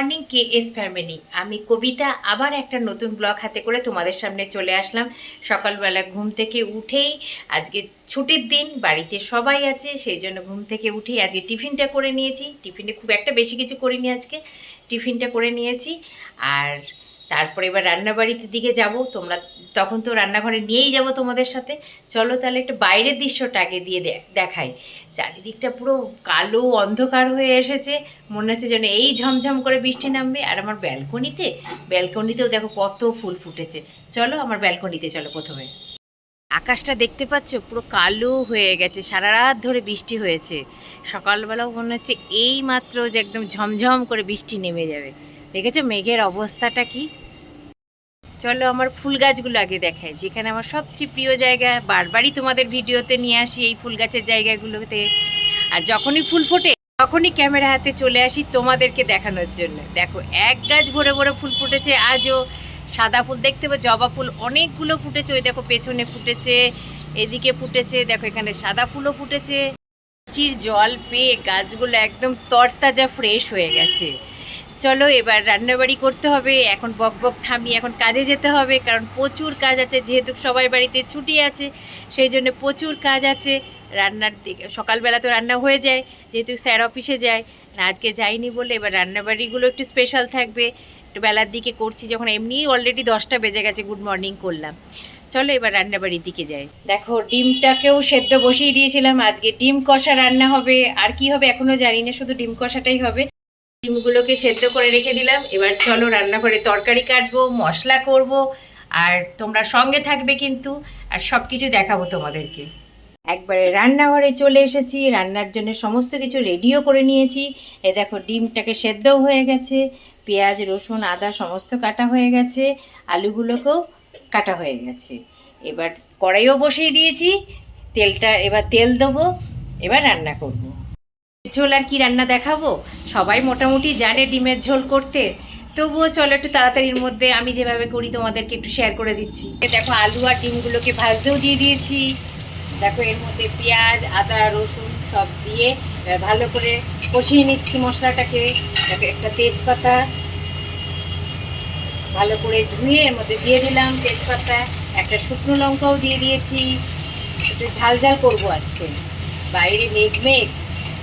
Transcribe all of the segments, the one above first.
Morning K S family. আমি কবিতা, আবার একটা নতুন ব্লগ হাতে করে তোমাদের সামনে চলে আসলাম। সকালবেলা ঘুম থেকে উঠেই আজকে ছুটির দিন, বাড়িতে সবাই আছে, সেই জন্য ঘুম থেকে উঠেই আজকে টিফিনটা করে নিয়েছি। টিফিনে খুব একটা বেশি কিছু করিনি আজকে, টিফিনটা করে নিয়েছি। আর তারপরে এবার রান্নাবাড়িতে দিকে যাব। তোমরা তখন তো রান্নাঘরে নিয়েই যাব তোমাদের সাথে। চলো তাহলে একটু বাইরের দৃশ্যটা আগে দিয়ে দেখাই। চারিদিকটা পুরো কালো অন্ধকার হয়ে এসেছে। মনে হচ্ছে যেন এই ঝমঝম করে বৃষ্টি নামবে। আর আমার ব্যালকনিতে, ব্যালকনিতেও দেখো কত ফুল ফুটেছে। চলো আমার ব্যালকনিতে চলো প্রথমে। আকাশটা দেখতে পাচ্ছ? পুরো কালো হয়ে গেছে। সারা রাত ধরে বৃষ্টি হয়েছে। সকালবেলাও মনে হচ্ছে এই মাত্র যে একদম ঝমঝম করে বৃষ্টি নেমে যাবে। দেখেছ মেঘের অবস্থাটা কি? চলো আমার ফুল গাছগুলো আগে দেখাই। যেখানে আমার সবচেয়ে প্রিয় জায়গা, বারবারই তোমাদের ভিডিওতে নিয়ে আসি এই ফুল গাছের জায়গাগুলোতে। আর যখনই ফুল ফোটে, তখনই ক্যামেরা হাতে চলে আসি তোমাদেরকে দেখানোর জন্য। দেখো, এক গাছ ভরে ভরে ফুল ফুটেছে, আজও সাদা ফুল দেখতে পাবো জবা ফুল অনেকগুলো ফুটেছে, ওই দেখো পেছনে ফুটেছে, এদিকে ফুটেছে, দেখো এখানে সাদা ফুলও ফুটেছে। বৃষ্টির জল পেয়ে গাছগুলো একদম তরতাজা ফ্রেশ হয়ে গেছে। চলো, এবার রান্নাবাড়ি করতে হবে, এখন বক বক থামিয়ে এখন কাজে যেতে হবে, কারণ প্রচুর কাজ আছে, যেহেতু সবাই বাড়িতে ছুটি আছে, সেই জন্য প্রচুর কাজ আছে, রান্নার দিকে, সকালবেলা তো রান্না হয়ে যায়, যেহেতু স্যার অফিসে যায় আজকে যাইনি বলে এবার রান্নাবাড়িগুলো একটু স্পেশাল থাকবে, একটু বেলার দিকে করছি, যখন এমনি অলরেডি দশটা বেজে গেছে গুড মর্নিং করলাম। চলো, এবার রান্নাবাড়ির দিকে যাই। দেখো, ডিমটাকেও সেদ্ধ বসিয়ে দিয়েছিলাম, আজকে ডিম কষা রান্না হবে, আর কি হবে এখনও জানি না, শুধু ডিম কষাটাই হবে ডিমগুলোকে সেদ্ধ করে রেখে দিলাম। এবার চলো রান্না করে তরকারি কাটবো, মশলা করব, আর তোমরা সঙ্গে থাকবে কিন্তু, আর সব কিছু দেখাবো তোমাদেরকে। একবারে রান্নাঘরে চলে এসেছি, রান্নার জন্য সমস্ত কিছু রেডিও করে নিয়েছি। এ দেখো, ডিমটাকে সেদ্ধও হয়ে গেছে, পেঁয়াজ, রসুন, আদা সমস্ত কাটা হয়ে গেছে, আলুগুলোকেও কাটা হয়ে গেছে। এবার কড়াইও বসিয়ে দিয়েছি, তেলটা এবার তেল দেবো, এবার রান্না করব। ঝোল আর কি রান্না দেখাবো? সবাই মোটামুটি জানে ডিমের ঝোল করতে। তবুও চলো একটু তাড়াতাড়ির মধ্যে আমি যেভাবে করি তোমাদেরকে একটু শেয়ার করে দিচ্ছি। দেখো আলু আর ডিমগুলোকে ভাজতেও দিয়ে দিয়েছি। দেখো এর মধ্যে পেঁয়াজ, আদা, রসুন সব দিয়ে ভালো করে কষিয়ে নিচ্ছি মশলাটাকে। দেখো একটা তেজপাতা ভালো করে ধুয়ে এর মধ্যে দিয়ে দিলাম তেজপাতা। একটা শুকনো লঙ্কাও দিয়ে দিয়েছি। একটু ঝাল ঝাল করব আজকে। বাইরে মেঘ মেঘ।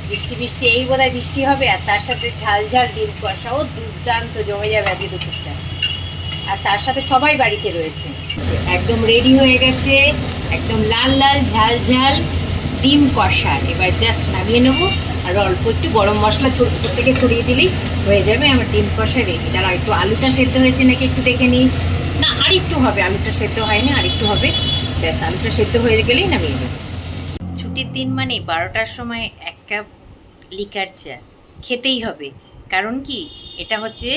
বৃষ্টি বৃষ্টি, এই বোধহয় বৃষ্টি হবে আর তার সাথে ঝাল ঝাল ডিম কষাও দুর্দান্ত জমে যাবে আজকে দুপুরটা। আর তার সাথে সবাই বাড়িতে রয়েছে। একদম রেডি হয়ে গেছে, একদম লাল লাল ঝাল ঝাল ডিম কষা। এবার জাস্ট নামিয়ে নেব। আর অল্প একটু গরম মশলা ছোট থেকে ছড়িয়ে দিলেই হয়ে যাবে আমার ডিম কষা রেডি দাঁড়া একটু আলুটা সেদ্ধ হয়েছে নাকি একটু দেখে নিই। না, আর একটু হবে, আলুটা সেদ্ধ হয়নি, আর একটু হবে। ব্যাস, আলুটা সেদ্ধ হয়ে গেলেই নামিয়ে দেবো ছুটির দিন মানে বারোটার সময় এক কাপ লিকার চা খেতেই হবে। কারণ কি? এটা হচ্ছে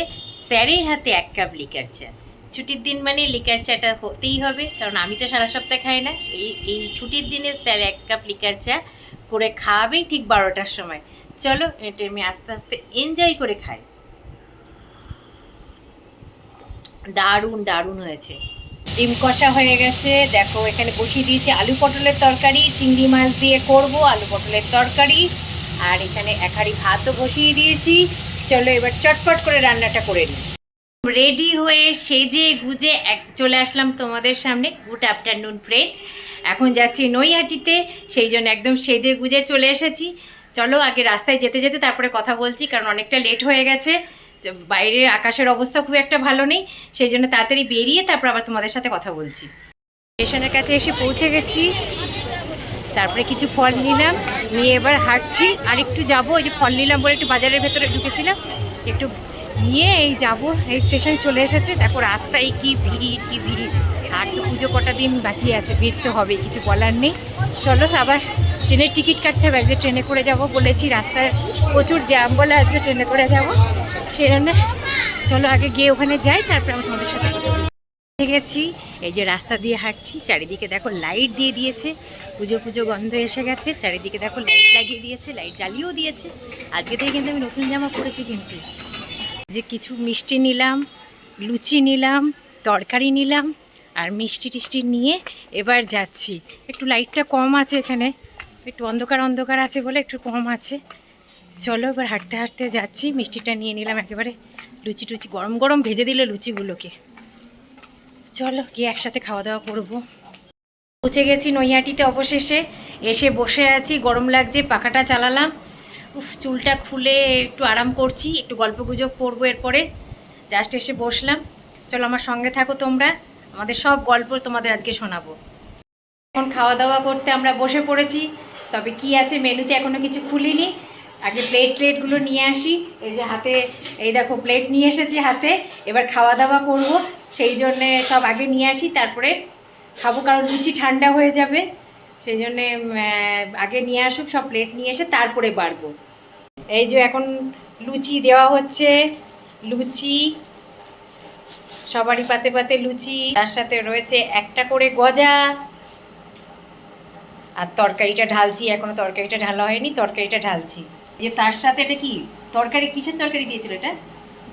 স্যারের হাতে এক কাপ লিকার চা ছুটির দিন মানে লিকার চাটা হতেই হবে। কারণ আমি তো সারা সপ্তাহ খাই না। এই এই ছুটির দিনে স্যার এক কাপ লিকার চা করে খাওয়াবে ঠিক বারোটার সময়। চলো, এটা আমি আস্তে আস্তে এনজয় করে খাই। দারুণ দারুণ হয়েছে। ডিম কষা হয়ে গেছে। দেখো, এখানে বসিয়ে দিয়েছি আলু পটলের তরকারি। চিংড়ি মাছ দিয়ে করব আলু পটলের তরকারি। আর এখানে এক হাঁড়ি ভাতও বসিয়ে দিয়েছি। চলো এবার চটপট করে রান্নাটা করে নিই। রেডি হয়ে সেজে গুজে এক চলে আসলাম তোমাদের সামনে গুড আফটারনুন ফ্রেন্ড এখন যাচ্ছি নৈহাটিতে, সেই জন্য একদম সেজে গুজে চলে এসেছি। চলো আগে রাস্তায় যেতে যেতে তারপরে কথা বলছি, কারণ অনেকটা লেট হয়ে গেছে। বাইরে আকাশের অবস্থা খুব একটা ভালো নেই, সেই জন্য তাড়াতাড়ি বেরিয়ে তারপর আবার তোমাদের সাথে কথা বলছি। স্টেশনের কাছে এসে পৌঁছে গেছি। তারপরে কিছু ফল নিলাম, নিয়ে এবার হাঁটছি। আর একটু যাব, ওই যে ফল নিলাম বলে একটু বাজারের ভেতরে ঢুকেছিলাম। একটু নিয়ে এই যাব, এই স্টেশন চলে এসেছে। দেখো রাস্তায় কি ভিড় কি ভিড়? আর তো পুজো কটা দিন বাকি আছে, ভিড় তো হবে, কিছু বলার নেই। চলো আবার ট্রেনের টিকিট কাটতে হবে যে ট্রেনে করে যাব বলেছি, রাস্তায় প্রচুর জ্যাম বলে আজকে ট্রেনে করে যাব। সেই জন্য চলো আগে গিয়ে ওখানে যাই, তারপরে আমি তোমাদের সাথে গেছি, এই যে রাস্তা দিয়ে হাঁটছি, চারিদিকে দেখো লাইট দিয়ে দিয়েছে, পুজো পুজো গন্ধ এসে গেছে, চারিদিকে দেখো লাইট লাগিয়ে দিয়েছে লাইট জ্বালিয়েও দিয়েছে। আজকে থেকে কিন্তু আমি নতুন জামা পরেছি কিন্তু। যে কিছু মিষ্টি নিলাম, লুচি নিলাম, তরকারি নিলাম, আর মিষ্টি টিষ্টি নিয়ে এবার যাচ্ছি। একটু লাইটটা কম আছে এখানে, একটু অন্ধকার অন্ধকার আছে বলে একটু কম আছে। চলো এবার হাঁটতে হাঁটতে যাচ্ছি, মিষ্টিটা নিয়ে নিলাম একেবারে লুচি টুচি, গরম গরম ভেজে দিল লুচিগুলোকে। চলো গিয়ে একসাথে খাওয়া দাওয়া করব। পৌঁছে গেছি নৈহাটিতে অবশেষে। এসে বসে আছি, গরম লাগছে, পাখাটা চালালাম। উফ, চুলটা খুলে একটু আরাম করছি, একটু গল্প গুজব করব এরপরে। জাস্ট এসে বসলাম। চলো আমার সঙ্গে থাকো তোমরা, আমাদের সব গল্প তোমাদের আজকে শোনাবো। এখন খাওয়া দাওয়া করতে আমরা বসে পড়েছি, তবে কি আছে মেনুতে এখনও কিছু খুলিনি। আগে প্লেট প্লেটগুলো নিয়ে আসি। এই যে হাতে, এই দেখো প্লেট নিয়ে এসেছি হাতে। এবার খাওয়া দাওয়া করব। সেই জন্যে সব আগে নিয়ে আসি, তারপরে খাব কারণ লুচি ঠান্ডা হয়ে যাবে। সেই জন্যে আগে নিয়ে আসুক, সব প্লেট নিয়ে এসে তারপরে বাড়বো। এই যে এখন লুচি দেওয়া হচ্ছে, লুচি। সবারই পাতে পাতে লুচি। তার সাথে রয়েছে একটা করে গজা। আর তরকারিটা ঢালছি, এখনও তরকারিটা ঢালা হয়নি, তরকারিটা ঢালছি। যে তার সাথে এটা কি? তরকারি কিসের তরকারি দিয়েছিল এটা?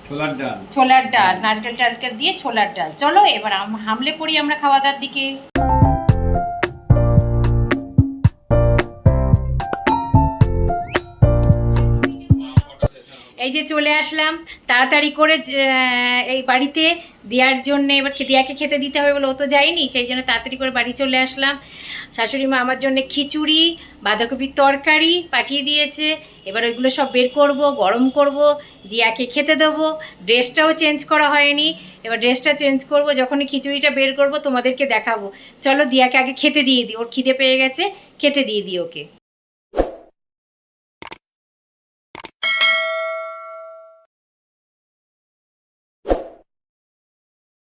ছোলার ডাল। ছোলার ডাল নারকেল টারকেল দিয়ে ছোলার ডাল। চলো এবার হামলে পড়ি আমরা খাওয়া দাওয়ার দিকে। এই যে চলে আসলাম তাড়াতাড়ি করে এই বাড়িতে দেওয়ার জন্য এবার দিয়াকে খেতে দিতে হবে বলে ও তো যায়নি, সেই জন্য তাড়াতাড়ি করে বাড়ি চলে আসলাম। শাশুড়ি মা আমার জন্য খিচুড়ি, বাঁধাকপির তরকারি পাঠিয়ে দিয়েছে। এবার ওইগুলো সব বের করব, গরম করব, দিয়াকে খেতে দেবো। ড্রেসটাও চেঞ্জ করা হয়নি। এবার ড্রেসটা চেঞ্জ করব, যখনই খিচুড়িটা বের করব তোমাদেরকে দেখাবো। চলো দিয়াকে আগে খেতে দিয়ে দিই, ওর খিদে পেয়ে গেছে, খেতে দিয়ে দিই ওকে।